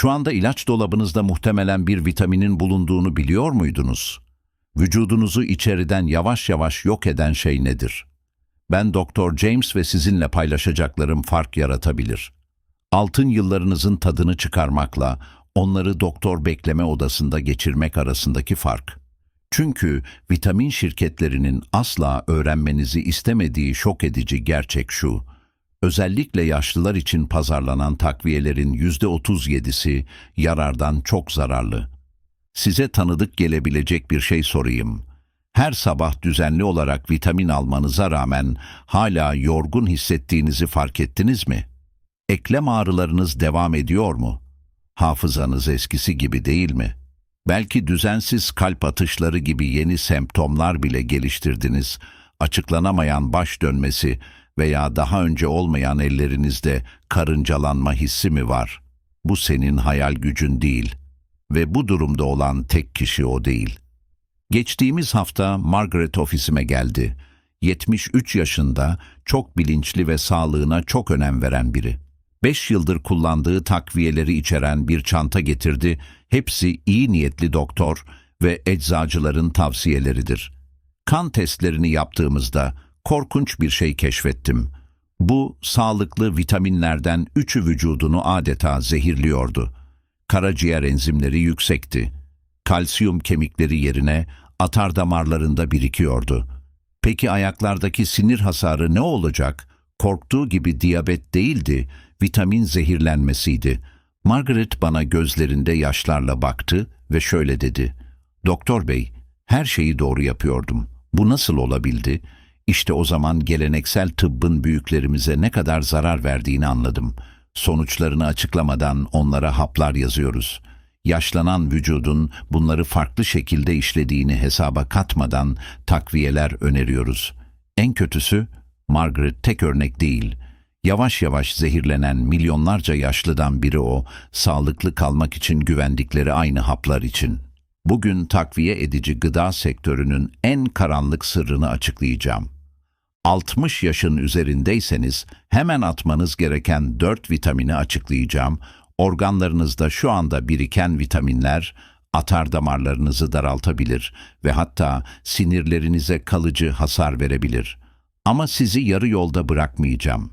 Şu anda ilaç dolabınızda muhtemelen bir vitaminin bulunduğunu biliyor muydunuz? Vücudunuzu içeriden yavaş yavaş yok eden şey nedir? Ben Doktor James ve sizinle paylaşacaklarım fark yaratabilir. Altın yıllarınızın tadını çıkarmakla onları doktor bekleme odasında geçirmek arasındaki fark. Çünkü vitamin şirketlerinin asla öğrenmenizi istemediği şok edici gerçek şu. Özellikle yaşlılar için pazarlanan takviyelerin %37'si yarardan çok zararlı. Size tanıdık gelebilecek bir şey sorayım. Her sabah düzenli olarak vitamin almanıza rağmen hala yorgun hissettiğinizi fark ettiniz mi? Eklem ağrılarınız devam ediyor mu? Hafızanız eskisi gibi değil mi? Belki düzensiz kalp atışları gibi yeni semptomlar bile geliştirdiniz. Açıklanamayan baş dönmesi veya daha önce olmayan ellerinizde karıncalanma hissi mi var? Bu senin hayal gücün değil ve bu durumda olan tek kişi o değil. Geçtiğimiz hafta Margaret ofisime geldi. 73 yaşında, çok bilinçli ve sağlığına çok önem veren biri. 5 yıldır kullandığı takviyeleri içeren bir çanta getirdi. Hepsi iyi niyetli doktor ve eczacıların tavsiyeleridir. Kan testlerini yaptığımızda korkunç bir şey keşfettim. Bu sağlıklı vitaminlerden üçü vücudunu adeta zehirliyordu. Karaciğer enzimleri yüksekti. Kalsiyum kemikleri yerine atar damarlarında birikiyordu. Peki ayaklardaki sinir hasarı ne olacak? Korktuğu gibi diyabet değildi, vitamin zehirlenmesiydi. Margaret bana gözlerinde yaşlarla baktı ve şöyle dedi. Doktor bey, her şeyi doğru yapıyordum. Bu nasıl olabildi? İşte o zaman geleneksel tıbbın büyüklerimize ne kadar zarar verdiğini anladım. Sonuçlarını açıklamadan onlara haplar yazıyoruz. Yaşlanan vücudun bunları farklı şekilde işlediğini hesaba katmadan takviyeler öneriyoruz. En kötüsü, Margaret tek örnek değil. Yavaş yavaş zehirlenen milyonlarca yaşlıdan biri o, sağlıklı kalmak için güvendikleri aynı haplar için. Bugün takviye edici gıda sektörünün en karanlık sırrını açıklayacağım. 60 yaşın üzerindeyseniz hemen atmanız gereken 4 vitamini açıklayacağım. Organlarınızda şu anda biriken vitaminler atar damarlarınızı daraltabilir ve hatta sinirlerinize kalıcı hasar verebilir. Ama sizi yarı yolda bırakmayacağım.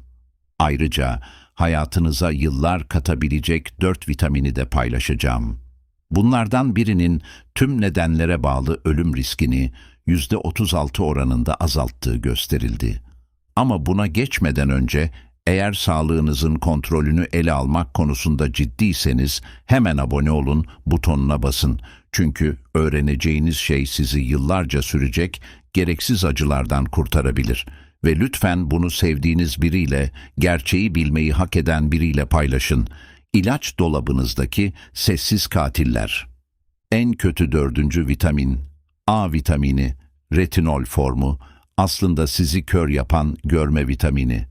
Ayrıca hayatınıza yıllar katabilecek 4 vitamini de paylaşacağım. Bunlardan birinin tüm nedenlere bağlı ölüm riskini %36 oranında azalttığı gösterildi. Ama buna geçmeden önce eğer sağlığınızın kontrolünü ele almak konusunda ciddiyseniz hemen abone olun, butonuna basın. Çünkü öğreneceğiniz şey sizi yıllarca sürecek, gereksiz acılardan kurtarabilir. Ve lütfen bunu sevdiğiniz biriyle, gerçeği bilmeyi hak eden biriyle paylaşın. İlaç dolabınızdaki sessiz katiller. En kötü dördüncü vitamin, A vitamini, retinol formu, aslında sizi kör yapan görme vitamini.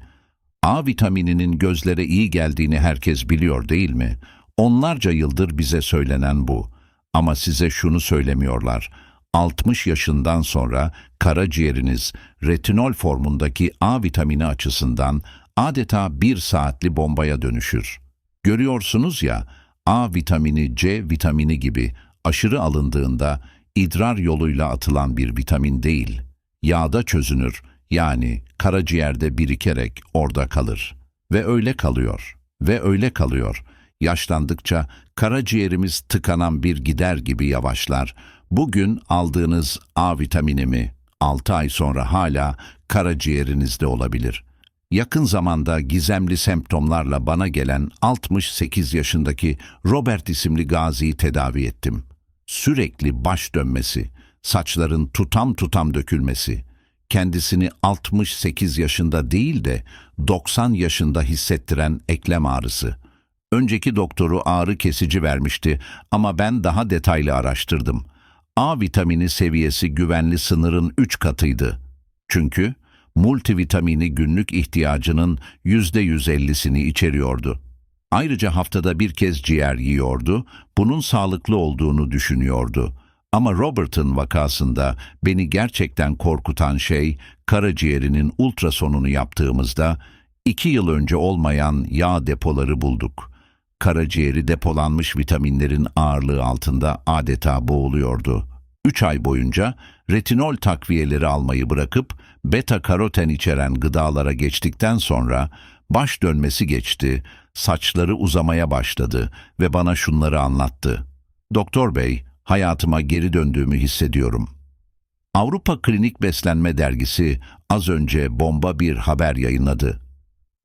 A vitamininin gözlere iyi geldiğini herkes biliyor değil mi? Onlarca yıldır bize söylenen bu. Ama size şunu söylemiyorlar. 60 yaşından sonra karaciğeriniz retinol formundaki A vitamini açısından adeta bir saatli bombaya dönüşür. Görüyorsunuz ya, A vitamini, C vitamini gibi aşırı alındığında idrar yoluyla atılan bir vitamin değil, yağda çözünür, yani karaciğerde birikerek orada kalır. Ve öyle kalıyor. Ve öyle kalıyor. Yaşlandıkça karaciğerimiz tıkanan bir gider gibi yavaşlar. Bugün aldığınız A vitamini mi 6 ay sonra hala karaciğerinizde olabilir. Yakın zamanda gizemli semptomlarla bana gelen 68 yaşındaki Robert isimli gaziyi tedavi ettim. Sürekli baş dönmesi, saçların tutam tutam dökülmesi, kendisini 68 yaşında değil de 90 yaşında hissettiren eklem ağrısı. Önceki doktoru ağrı kesici vermişti ama ben daha detaylı araştırdım. A vitamini seviyesi güvenli sınırın 3 katıydı. Çünkü multivitamini günlük ihtiyacının %150'sini içeriyordu. Ayrıca haftada bir kez ciğer yiyordu, bunun sağlıklı olduğunu düşünüyordu. Ama Robert'ın vakasında beni gerçekten korkutan şey karaciğerinin ultrasonunu yaptığımızda iki yıl önce olmayan yağ depoları bulduk. Karaciğeri depolanmış vitaminlerin ağırlığı altında adeta boğuluyordu. 3 ay boyunca retinol takviyeleri almayı bırakıp beta karoten içeren gıdalara geçtikten sonra baş dönmesi geçti, saçları uzamaya başladı ve bana şunları anlattı. Doktor bey, hayatıma geri döndüğümü hissediyorum. Avrupa Klinik Beslenme Dergisi az önce bomba bir haber yayınladı.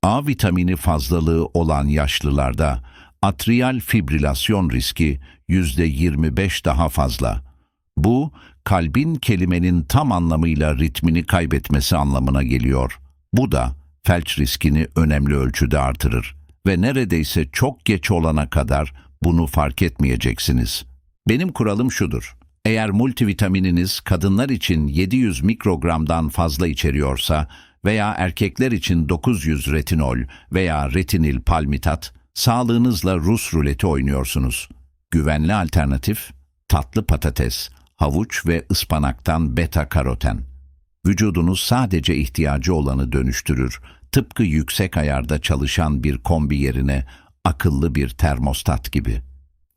A vitamini fazlalığı olan yaşlılarda atrial fibrilasyon riski %25 daha fazla. Bu, kalbin kelimenin tam anlamıyla ritmini kaybetmesi anlamına geliyor. Bu da felç riskini önemli ölçüde artırır ve neredeyse çok geç olana kadar bunu fark etmeyeceksiniz. Benim kuralım şudur. Eğer multivitamininiz kadınlar için 700 mikrogramdan fazla içeriyorsa veya erkekler için 900 retinol veya retinil palmitat, sağlığınızla Rus ruleti oynuyorsunuz. Güvenli alternatif, tatlı patates, havuç ve ıspanaktan beta karoten. Vücudunuz sadece ihtiyacı olanı dönüştürür. Tıpkı yüksek ayarda çalışan bir kombi yerine akıllı bir termostat gibi.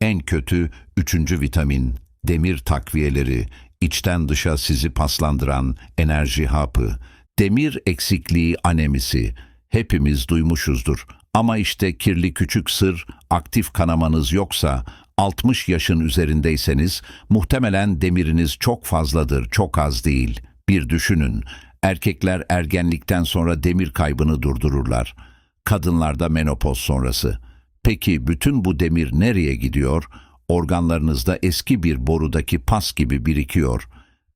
En kötü üçüncü vitamin, demir takviyeleri, içten dışa sizi paslandıran enerji hapı, demir eksikliği anemisi hepimiz duymuşuzdur. Ama işte kirli küçük sır, aktif kanamanız yoksa, 60 yaşın üzerindeyseniz muhtemelen demiriniz çok fazladır, çok az değil. Bir düşünün, erkekler ergenlikten sonra demir kaybını durdururlar. Kadınlarda menopoz sonrası. Peki bütün bu demir nereye gidiyor? Organlarınızda eski bir borudaki pas gibi birikiyor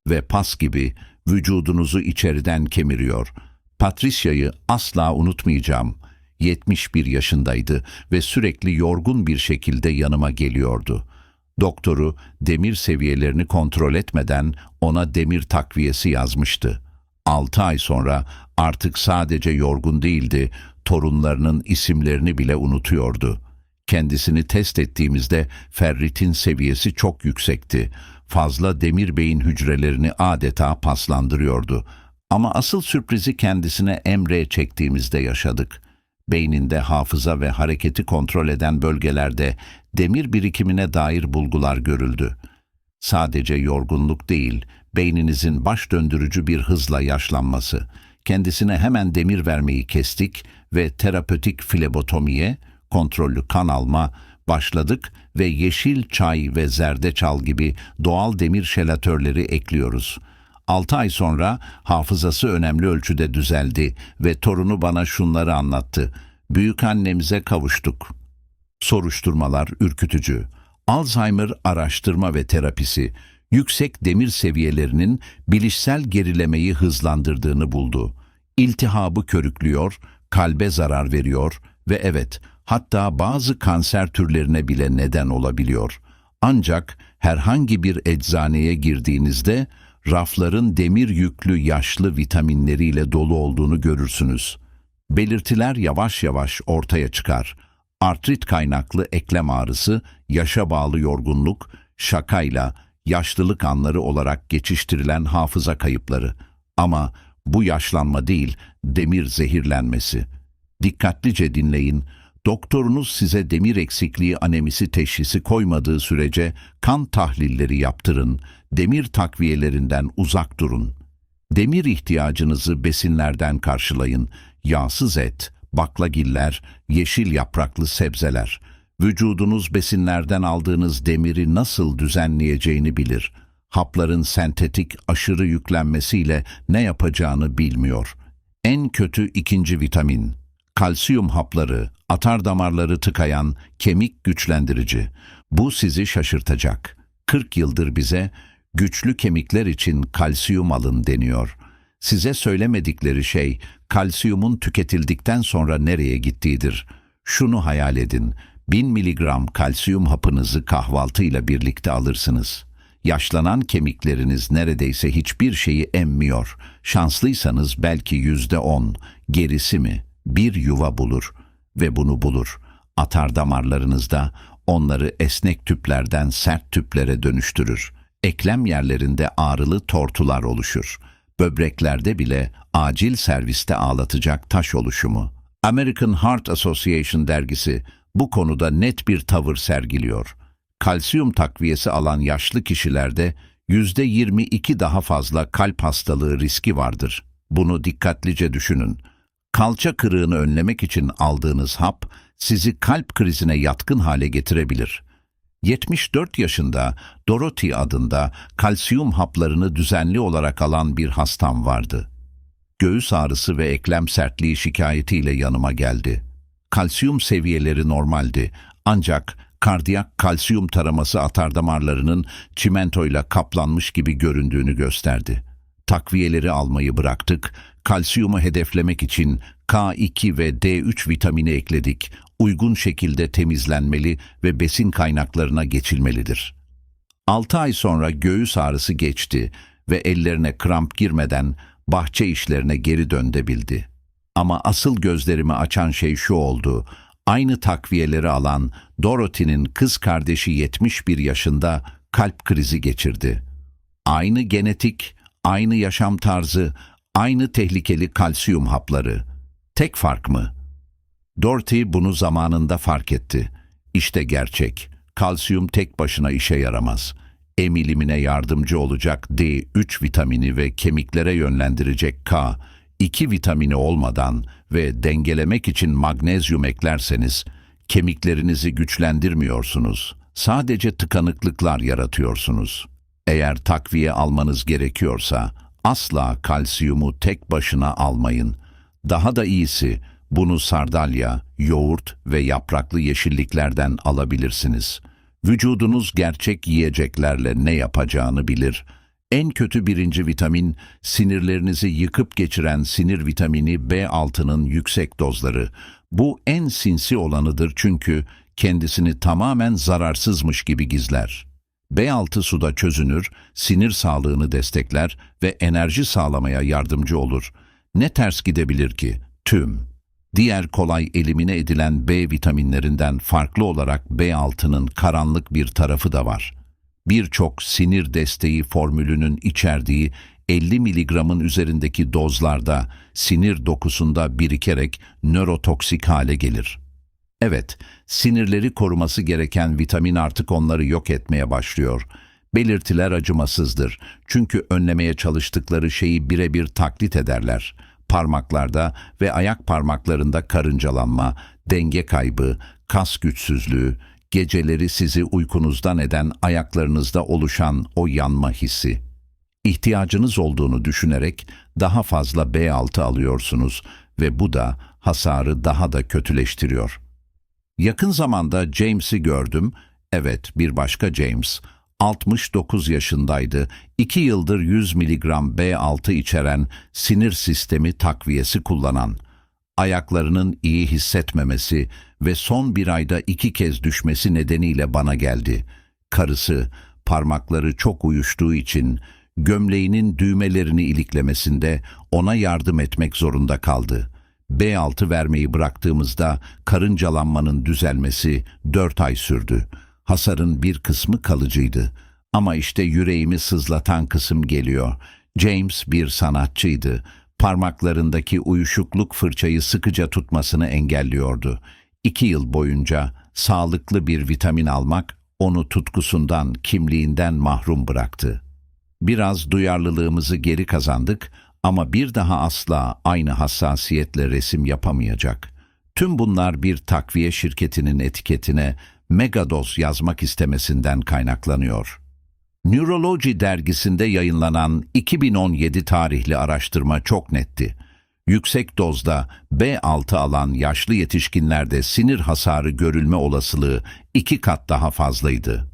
ve pas gibi vücudunuzu içeriden kemiriyor. Patricia'yı asla unutmayacağım. 71 yaşındaydı ve sürekli yorgun bir şekilde yanıma geliyordu. Doktoru demir seviyelerini kontrol etmeden ona demir takviyesi yazmıştı. 6 ay sonra artık sadece yorgun değildi, torunlarının isimlerini bile unutuyordu. Kendisini test ettiğimizde ferritin seviyesi çok yüksekti. Fazla demir beyin hücrelerini adeta paslandırıyordu. Ama asıl sürprizi kendisine emre çektiğimizde yaşadık. Beyninde hafıza ve hareketi kontrol eden bölgelerde demir birikimine dair bulgular görüldü. Sadece yorgunluk değil, beyninizin baş döndürücü bir hızla yaşlanması. Kendisine hemen demir vermeyi kestik ve terapötik flebotomiye, kontrollü kan alma başladık ve yeşil çay ve zerdeçal gibi doğal demir şelatörleri ekliyoruz. 6 ay sonra hafızası önemli ölçüde düzeldi ve torunu bana şunları anlattı. Büyük annemize kavuştuk. Soruşturmalar ürkütücü. Alzheimer araştırma ve terapisi yüksek demir seviyelerinin bilişsel gerilemeyi hızlandırdığını buldu. İltihabı körüklüyor, kalbe zarar veriyor ve evet, hatta bazı kanser türlerine bile neden olabiliyor. Ancak herhangi bir eczaneye girdiğinizde rafların demir yüklü yaşlı vitaminleriyle dolu olduğunu görürsünüz. Belirtiler yavaş yavaş ortaya çıkar. Artrit kaynaklı eklem ağrısı, yaşa bağlı yorgunluk, şakayla, yaşlılık anları olarak geçiştirilen hafıza kayıpları. Ama bu yaşlanma değil, demir zehirlenmesi. Dikkatlice dinleyin, doktorunuz size demir eksikliği anemisi teşhisi koymadığı sürece kan tahlilleri yaptırın, demir takviyelerinden uzak durun. Demir ihtiyacınızı besinlerden karşılayın. Yağsız et, baklagiller, yeşil yapraklı sebzeler. Vücudunuz besinlerden aldığınız demiri nasıl düzenleyeceğini bilir. Hapların sentetik aşırı yüklenmesiyle ne yapacağını bilmiyor. En kötü ikinci vitamin, kalsiyum hapları, atar damarları tıkayan kemik güçlendirici. Bu sizi şaşırtacak. 40 yıldır bize güçlü kemikler için kalsiyum alın deniyor. Size söylemedikleri şey kalsiyumun tüketildikten sonra nereye gittiğidir. Şunu hayal edin, 1000 miligram kalsiyum hapınızı kahvaltıyla birlikte alırsınız. Yaşlanan kemikleriniz neredeyse hiçbir şeyi emmiyor. Şanslıysanız belki yüzde on, gerisi mi? Bir yuva bulur ve bunu bulur. Atar damarlarınızda onları esnek tüplerden sert tüplere dönüştürür. Eklem yerlerinde ağrılı tortular oluşur. Böbreklerde bile acil serviste ağlatacak taş oluşumu. American Heart Association dergisi bu konuda net bir tavır sergiliyor. Kalsiyum takviyesi alan yaşlı kişilerde %22 daha fazla kalp hastalığı riski vardır. Bunu dikkatlice düşünün. Kalça kırığını önlemek için aldığınız hap sizi kalp krizine yatkın hale getirebilir. 74 yaşında Dorothy adında kalsiyum haplarını düzenli olarak alan bir hastam vardı. Göğüs ağrısı ve eklem sertliği şikayetiyle yanıma geldi. Kalsiyum seviyeleri normaldi ancak kardiyak kalsiyum taraması atardamarlarının çimentoyla kaplanmış gibi göründüğünü gösterdi. Takviyeleri almayı bıraktık, kalsiyumu hedeflemek için K2 ve D3 vitamini ekledik. Uygun şekilde temizlenmeli ve besin kaynaklarına geçilmelidir. 6 ay sonra göğüs ağrısı geçti ve ellerine kramp girmeden bahçe işlerine geri dönebildi. Ama asıl gözlerimi açan şey şu oldu. Aynı takviyeleri alan Dorothy'nin kız kardeşi 71 yaşında kalp krizi geçirdi. Aynı genetik, aynı yaşam tarzı, aynı tehlikeli kalsiyum hapları. Tek fark mı? Dorothy bunu zamanında fark etti. İşte gerçek. Kalsiyum tek başına işe yaramaz. Emilimine yardımcı olacak D3 vitamini ve kemiklere yönlendirecek K2 vitamini olmadan ve dengelemek için magnezyum eklerseniz kemiklerinizi güçlendirmiyorsunuz. Sadece tıkanıklıklar yaratıyorsunuz. Eğer takviye almanız gerekiyorsa asla kalsiyumu tek başına almayın. Daha da iyisi bunu sardalya, yoğurt ve yapraklı yeşilliklerden alabilirsiniz. Vücudunuz gerçek yiyeceklerle ne yapacağını bilir. En kötü birinci vitamin, sinirlerinizi yıkıp geçiren sinir vitamini B6'nın yüksek dozları. Bu en sinsi olanıdır çünkü kendisini tamamen zararsızmış gibi gizler. B6 suda çözünür, sinir sağlığını destekler ve enerji sağlamaya yardımcı olur. Ne ters gidebilir ki? Tüm. Diğer kolay elimine edilen B vitaminlerinden farklı olarak B6'nın karanlık bir tarafı da var. Birçok sinir desteği formülünün içerdiği 50 miligramın üzerindeki dozlarda sinir dokusunda birikerek nörotoksik hale gelir. Evet, sinirleri koruması gereken vitamin artık onları yok etmeye başlıyor. Belirtiler acımasızdır. Çünkü önlemeye çalıştıkları şeyi birebir taklit ederler. Parmaklarda ve ayak parmaklarında karıncalanma, denge kaybı, kas güçsüzlüğü, geceleri sizi uykunuzdan eden ayaklarınızda oluşan o yanma hissi. İhtiyacınız olduğunu düşünerek daha fazla B6 alıyorsunuz ve bu da hasarı daha da kötüleştiriyor.'' Yakın zamanda James'i gördüm. Evet, bir başka James. 69 yaşındaydı. 2 yıldır 100 miligram B6 içeren sinir sistemi takviyesi kullanan. Ayaklarının iyi hissetmemesi ve son bir ayda iki kez düşmesi nedeniyle bana geldi. Karısı, parmakları çok uyuştuğu için gömleğinin düğmelerini iliklemesinde ona yardım etmek zorunda kaldı.'' B6 vermeyi bıraktığımızda karıncalanmanın düzelmesi 4 ay sürdü. Hasarın bir kısmı kalıcıydı. Ama işte yüreğimi sızlatan kısım geliyor. James bir sanatçıydı. Parmaklarındaki uyuşukluk fırçayı sıkıca tutmasını engelliyordu. İki yıl boyunca sağlıklı bir vitamin almak onu tutkusundan, kimliğinden mahrum bıraktı. Biraz duyarlılığımızı geri kazandık ama bir daha asla aynı hassasiyetle resim yapamayacak. Tüm bunlar bir takviye şirketinin etiketine megadoz yazmak istemesinden kaynaklanıyor. Neurology dergisinde yayınlanan 2017 tarihli araştırma çok netti. Yüksek dozda B6 alan yaşlı yetişkinlerde sinir hasarı görülme olasılığı iki kat daha fazlaydı.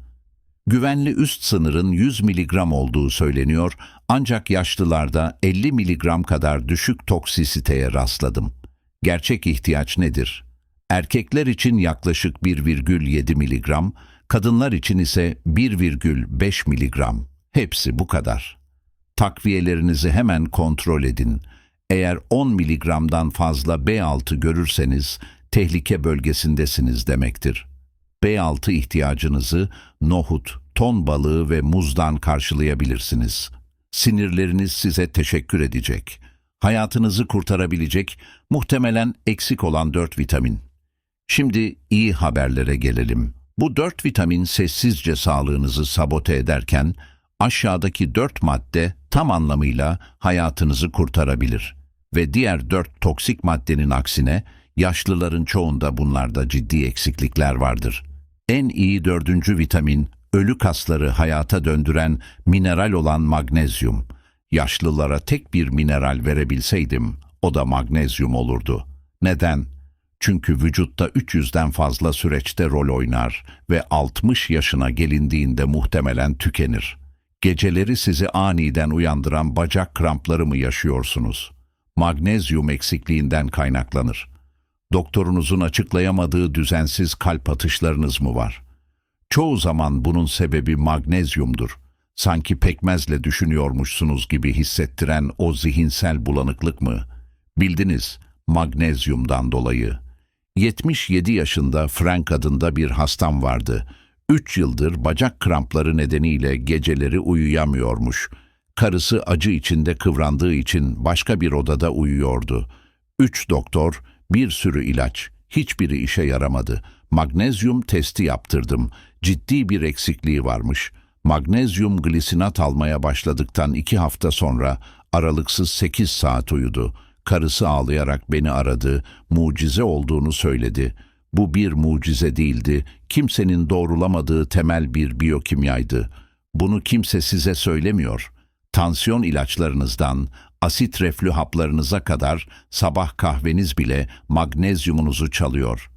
Güvenli üst sınırın 100 miligram olduğu söyleniyor ancak yaşlılarda 50 miligram kadar düşük toksisiteye rastladım. Gerçek ihtiyaç nedir? Erkekler için yaklaşık 1,7 miligram, kadınlar için ise 1,5 miligram. Hepsi bu kadar. Takviyelerinizi hemen kontrol edin. Eğer 10 miligramdan fazla B6 görürseniz tehlike bölgesindesiniz demektir. B6 ihtiyacınızı nohut, ton balığı ve muzdan karşılayabilirsiniz. Sinirleriniz size teşekkür edecek. Hayatınızı kurtarabilecek muhtemelen eksik olan dört vitamin. Şimdi iyi haberlere gelelim. Bu dört vitamin sessizce sağlığınızı sabote ederken aşağıdaki dört madde tam anlamıyla hayatınızı kurtarabilir. Ve diğer dört toksik maddenin aksine yaşlıların çoğunda bunlarda ciddi eksiklikler vardır. En iyi dördüncü vitamin, ölü kasları hayata döndüren mineral olan magnezyum. Yaşlılara tek bir mineral verebilseydim, o da magnezyum olurdu. Neden? Çünkü vücutta 300'den fazla süreçte rol oynar ve 60 yaşına gelindiğinde muhtemelen tükenir. Geceleri sizi aniden uyandıran bacak krampları mı yaşıyorsunuz? Magnezyum eksikliğinden kaynaklanır. Doktorunuzun açıklayamadığı düzensiz kalp atışlarınız mı var? Çoğu zaman bunun sebebi magnezyumdur. Sanki pekmezle düşünüyormuşsunuz gibi hissettiren o zihinsel bulanıklık mı? Bildiniz, magnezyumdan dolayı. 77 yaşında Frank adında bir hastam vardı. 3 yıldır bacak krampları nedeniyle geceleri uyuyamıyormuş. Karısı acı içinde kıvrandığı için başka bir odada uyuyordu. Üç doktor, bir sürü ilaç, hiçbiri işe yaramadı. Magnezyum testi yaptırdım. Ciddi bir eksikliği varmış. Magnezyum glisinat almaya başladıktan iki hafta sonra aralıksız 8 saat uyudu. Karısı ağlayarak beni aradı, mucize olduğunu söyledi. Bu bir mucize değildi, kimsenin doğrulamadığı temel bir biyokimyaydı. Bunu kimse size söylemiyor. Tansiyon ilaçlarınızdan, asit reflü haplarınıza kadar sabah kahveniz bile magnezyumunuzu çalıyor.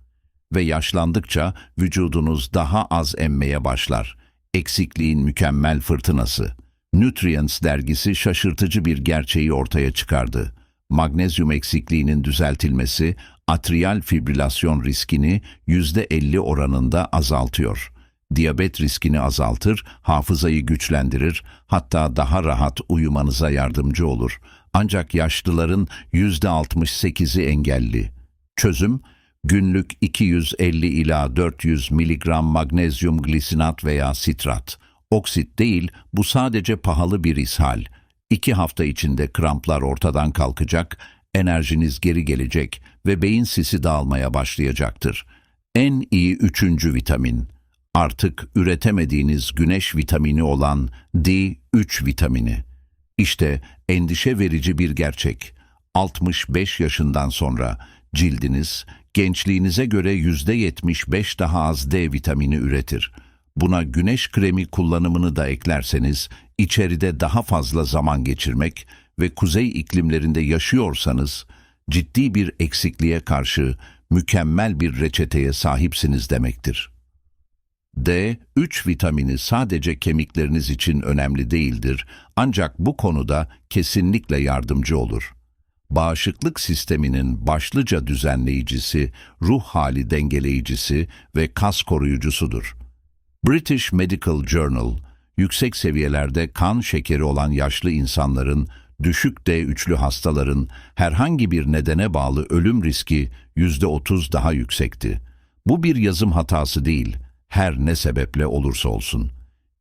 Ve yaşlandıkça vücudunuz daha az emmeye başlar. Eksikliğin mükemmel fırtınası. Nutrients dergisi şaşırtıcı bir gerçeği ortaya çıkardı. Magnezyum eksikliğinin düzeltilmesi atriyal fibrilasyon riskini %50 oranında azaltıyor. Diyabet riskini azaltır, hafızayı güçlendirir, hatta daha rahat uyumanıza yardımcı olur. Ancak yaşlıların %68'i engelli. Çözüm, günlük 250 ila 400 miligram magnezyum glisinat veya sitrat. Oksit değil, bu sadece pahalı bir ishal. İki hafta içinde kramplar ortadan kalkacak, enerjiniz geri gelecek ve beyin sisi dağılmaya başlayacaktır. En iyi üçüncü vitamin. Artık üretemediğiniz güneş vitamini olan D3 vitamini. İşte endişe verici bir gerçek. 65 yaşından sonra cildiniz gençliğinize göre %75 daha az D vitamini üretir. Buna güneş kremi kullanımını da eklerseniz içeride daha fazla zaman geçirmek ve kuzey iklimlerinde yaşıyorsanız ciddi bir eksikliğe karşı mükemmel bir reçeteye sahipsiniz demektir. D3 vitamini sadece kemikleriniz için önemli değildir ancak bu konuda kesinlikle yardımcı olur. Bağışıklık sisteminin başlıca düzenleyicisi, ruh hali dengeleyicisi ve kas koruyucusudur. British Medical Journal, yüksek seviyelerde kan şekeri olan yaşlı insanların, düşük D3'lü hastaların herhangi bir nedene bağlı ölüm riski %30 daha yüksekti. Bu bir yazım hatası değil, her ne sebeple olursa olsun.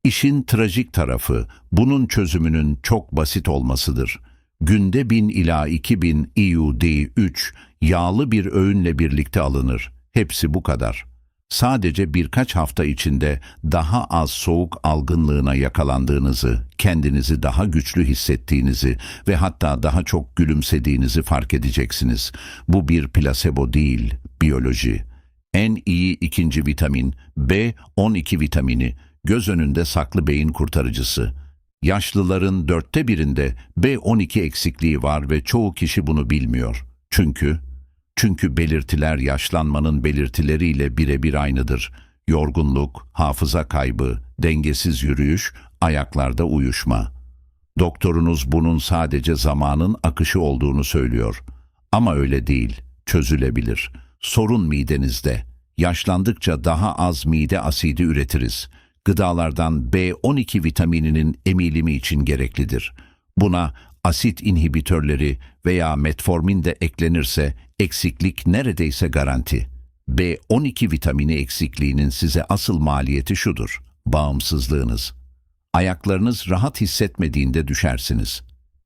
İşin trajik tarafı bunun çözümünün çok basit olmasıdır. Günde 1000 ila 2000 IUD3 yağlı bir öğünle birlikte alınır. Hepsi bu kadar. Sadece birkaç hafta içinde daha az soğuk algınlığına yakalandığınızı, kendinizi daha güçlü hissettiğinizi ve hatta daha çok gülümsediğinizi fark edeceksiniz. Bu bir plasebo değil, biyoloji. En iyi ikinci vitamin B12 vitamini, göz önünde saklı beyin kurtarıcısı. Yaşlıların dörtte birinde B12 eksikliği var ve çoğu kişi bunu bilmiyor. Çünkü çünkü belirtiler yaşlanmanın belirtileriyle birebir aynıdır. Yorgunluk, hafıza kaybı, dengesiz yürüyüş, ayaklarda uyuşma. Doktorunuz bunun sadece zamanın akışı olduğunu söylüyor. Ama öyle değil, çözülebilir. Sorun midenizde. Yaşlandıkça daha az mide asidi üretiriz. Gıdalardan B12 vitamininin emilimi için gereklidir. Buna asit inhibitörleri veya metformin de eklenirse eksiklik neredeyse garanti. B12 vitamini eksikliğinin size asıl maliyeti şudur, bağımsızlığınız. Ayaklarınız rahat hissetmediğinde düşersiniz.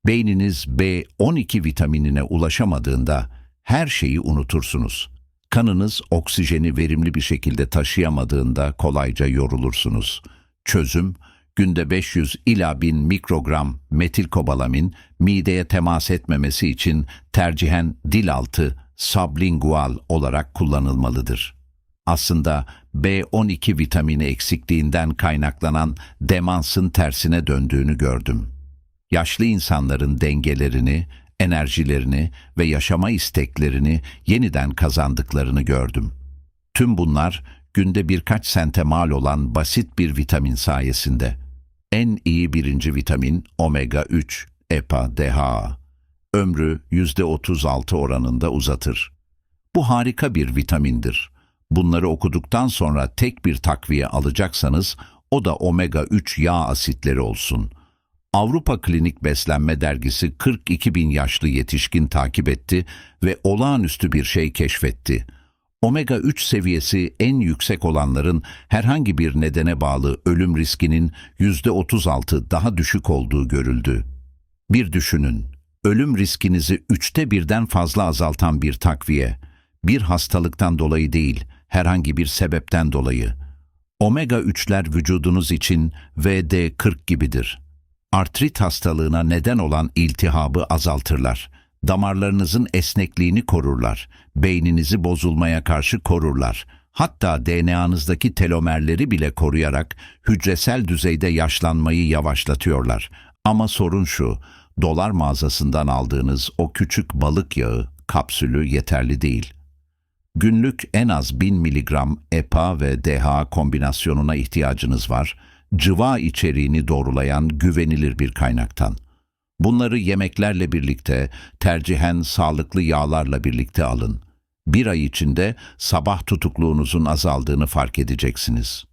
Beyniniz B12 vitaminine ulaşamadığında her şeyi unutursunuz. Kanınız oksijeni verimli bir şekilde taşıyamadığında kolayca yorulursunuz. Çözüm, günde 500 ila 1000 mikrogram metilkobalamin mideye temas etmemesi için tercihen dil altı sublingual olarak kullanılmalıdır. Aslında B12 vitamini eksikliğinden kaynaklanan demansın tersine döndüğünü gördüm. Yaşlı insanların dengelerini, enerjilerini ve yaşama isteklerini yeniden kazandıklarını gördüm. Tüm bunlar günde birkaç sente mal olan basit bir vitamin sayesinde. En iyi birinci vitamin omega 3, EPA, DHA. Ömrü %36 oranında uzatır. Bu harika bir vitamindir. Bunları okuduktan sonra tek bir takviye alacaksanız o da omega 3 yağ asitleri olsun. Avrupa Klinik Beslenme Dergisi 42 bin yaşlı yetişkin takip etti ve olağanüstü bir şey keşfetti. Omega 3 seviyesi en yüksek olanların herhangi bir nedene bağlı ölüm riskinin %36 daha düşük olduğu görüldü. Bir düşünün, ölüm riskinizi üçte birden fazla azaltan bir takviye, bir hastalıktan dolayı değil, herhangi bir sebepten dolayı. Omega 3'ler vücudunuz için VD40 gibidir. Artrit hastalığına neden olan iltihabı azaltırlar. Damarlarınızın esnekliğini korurlar. Beyninizi bozulmaya karşı korurlar. Hatta DNA'nızdaki telomerleri bile koruyarak hücresel düzeyde yaşlanmayı yavaşlatıyorlar. Ama sorun şu, dolar mağazasından aldığınız o küçük balık yağı kapsülü yeterli değil. Günlük en az 1000 miligram EPA ve DHA kombinasyonuna ihtiyacınız var. Cıva içeriğini doğrulayan güvenilir bir kaynaktan. Bunları yemeklerle birlikte, tercihen sağlıklı yağlarla birlikte alın. Bir ay içinde sabah tutukluğunuzun azaldığını fark edeceksiniz.